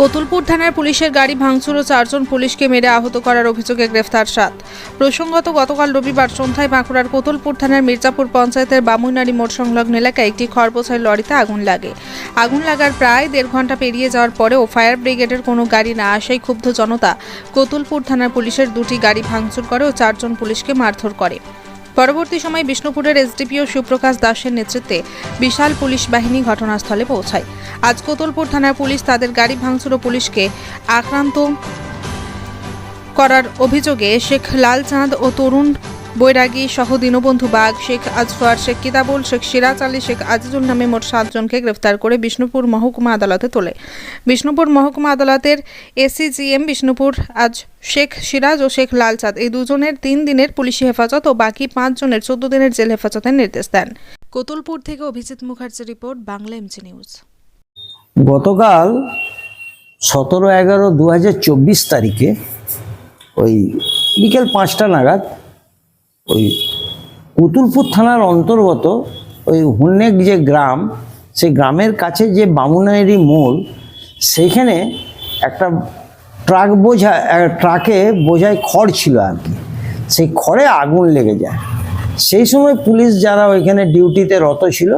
কতুলপুর থানার পুলিশের গাড়ি ভাঙচুর ও চারজন পুলিশকে মেরে আহত করার অভিযোগে গ্রেফতার সাত। প্রসঙ্গত, গতকাল রবিবার সন্ধ্যায় বাঁকুড়ার কতুলপুর থানার মির্জাপুর পঞ্চায়েতের বামুইনারি মোড় সংলগ্ন এলাকায় একটি খড়বোঝাই লরিতে আগুন লাগে। আগুন লাগার প্রায় দেড় ঘণ্টা পেরিয়ে যাওয়ার পরেও ফায়ার ব্রিগেডের কোনো গাড়ি না আসায় ক্ষুব্ধ জনতা কতুলপুর থানার পুলিশের দুটি গাড়ি ভাঙচুর করে ও চারজন পুলিশকে মারধর করে। পরবর্তী সময় বিষ্ণুপুরের এসডিপিও সুপ্রকাশ দাসের নেতৃত্বে বিশাল পুলিশ বাহিনী ঘটনাস্থলে পৌঁছায়। আজ কোতলপুর থানার পুলিশ তাদের গাড়ি ভাঙচুর ও পুলিশকে আক্রান্ত করার অভিযোগে শেখ লালচাঁদ ও তরুণ বৈরাগী সহ দীনবন্ধু বাগ, শেখ আজফার শেখ কিতাবুল, শেখ সিরাজ আলী, শেখ আজিজুল নামে মোট সাতজনকে গ্রেফতার করে বিষ্ণুপুর মহকুমা আদালতে তোলে। বিষ্ণুপুর মহকুমা আদালতের এসিজিএম বিষ্ণুপুর আজ শেখ সিরাজ ও শেখ লালচাঁদ এই দুজনের তিন দিনের পুলিশি হেফাজত ও বাকি পাঁচজনের চোদ্দ দিনের জেল হেফাজতের নির্দেশ দেন। কোতুলপুর থেকে Abhijit Mukherjee report, Bangla MC news. গতকাল সতেরো এগারো দু তারিখে ওই বিকেল পাঁচটা নাগাদ ওই কুতুলপুর থানার অন্তর্গত ওই হুন্নেক যে গ্রাম, সেই গ্রামের কাছে যে বামুনারি মোড়, সেইখানে একটা ট্রাক বোঝা ট্রাকে বোঝায় খড় ছিল আর কি। সেই খড়ে আগুন লেগে যায়। সেই সময় পুলিশ যারা ওইখানে ডিউটিতে রত ছিল,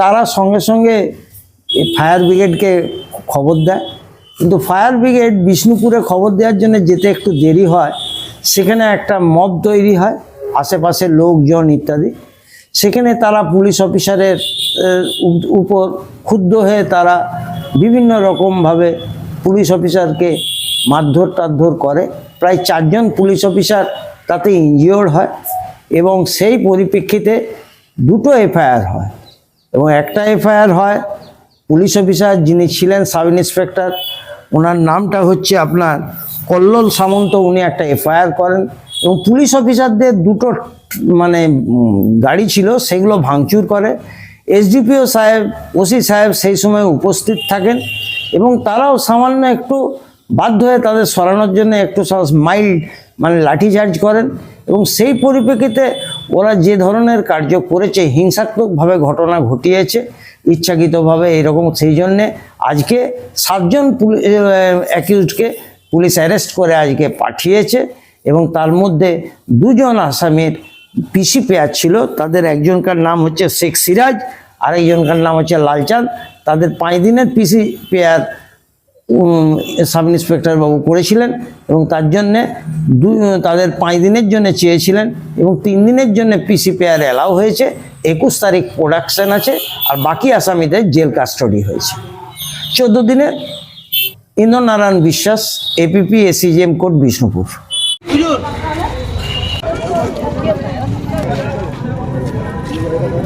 তারা সঙ্গে সঙ্গে এই ফায়ার ব্রিগেডকে খবর দেয়। কিন্তু ফায়ার ব্রিগেড বিষ্ণুপুরে খবর দেওয়ার জন্য যেতে একটু দেরি হয়, সেখানে একটা মব তৈরি হয়। আশেপাশের লোকজন ইত্যাদি। সেখানে তারা পুলিশ অফিসারের উপর ক্ষুব্ধ হয়ে তারা বিভিন্ন রকমভাবে পুলিশ অফিসারকে মারধর টারধর করে। প্রায় চারজন পুলিশ অফিসার তাতে ইনজিওর্ড হয় এবং সেই পরিপ্রেক্ষিতে দুটো এফআইআর হয় এবং একটা এফআইআর হয় পুলিশ অফিসার যিনি ছিলেন সাব ইন্সপেক্টর, ওনার নামটা হচ্ছে আপনার কল্লোল সামন্ত। উনি একটা এফআইআর করেন। এবং পুলিশ অফিসারদের দুটো মানে গাড়ি ছিল, সেগুলো ভাঙচুর করে। এসডিপিও সাহেব, ওসি সাহেব সেই সময় উপস্থিত থাকেন এবং তারাও সামান্য একটু বাধ্য হয়ে তাদের সরানোর জন্য একটু মাইল্ড মানে লাঠিচার্জ করেন এবং সেই পরিপ্রেক্ষিতে ওরা যে ধরনের কার্য করেছে, হিংসাত্মকভাবে ঘটনা ঘটিয়েছে, ইচ্ছাকৃতভাবে এরকম সেই জন্যে আজকে সাতজন অ্যাকিউজকে পুলিশ অ্যারেস্ট করে আজকে পাঠিয়েছে। এবং তার মধ্যে দুজন আসামির পিসি পেয়ার ছিল। তাদের একজনকার নাম হচ্ছে শেখ সিরাজ, আরেকজনকার নাম হচ্ছে লালচাঁদ। তাদের পাঁচ দিনের পিসি পেয়ার সাব ইন্সপেক্টর বাবু করেছিলেন এবং তার জন্যে দু, তাদের পাঁচ দিনের জন্য চেয়েছিলেন এবং তিন দিনের জন্য পিসি পেয়ার অ্যালাউ হয়েছে। একুশ তারিখ প্রোডাকশন আছে আর বাকি আসামিদের জেল কাস্টডি হয়েছে। চোদ্দ দিনের Indranarayan Biswas APP ACJM court Bishnupur.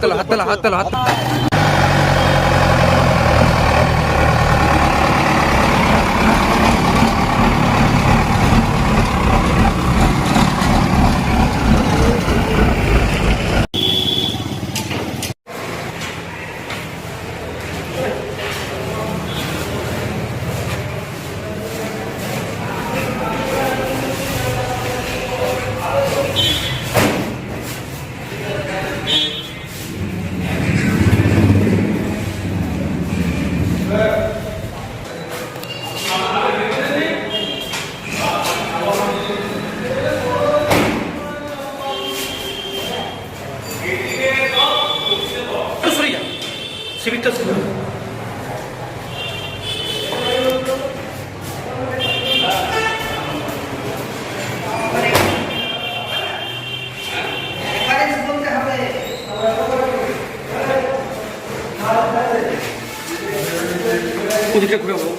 তোলো হাত তোলো হাত 12터 스쿨. 어디까지 구경하고.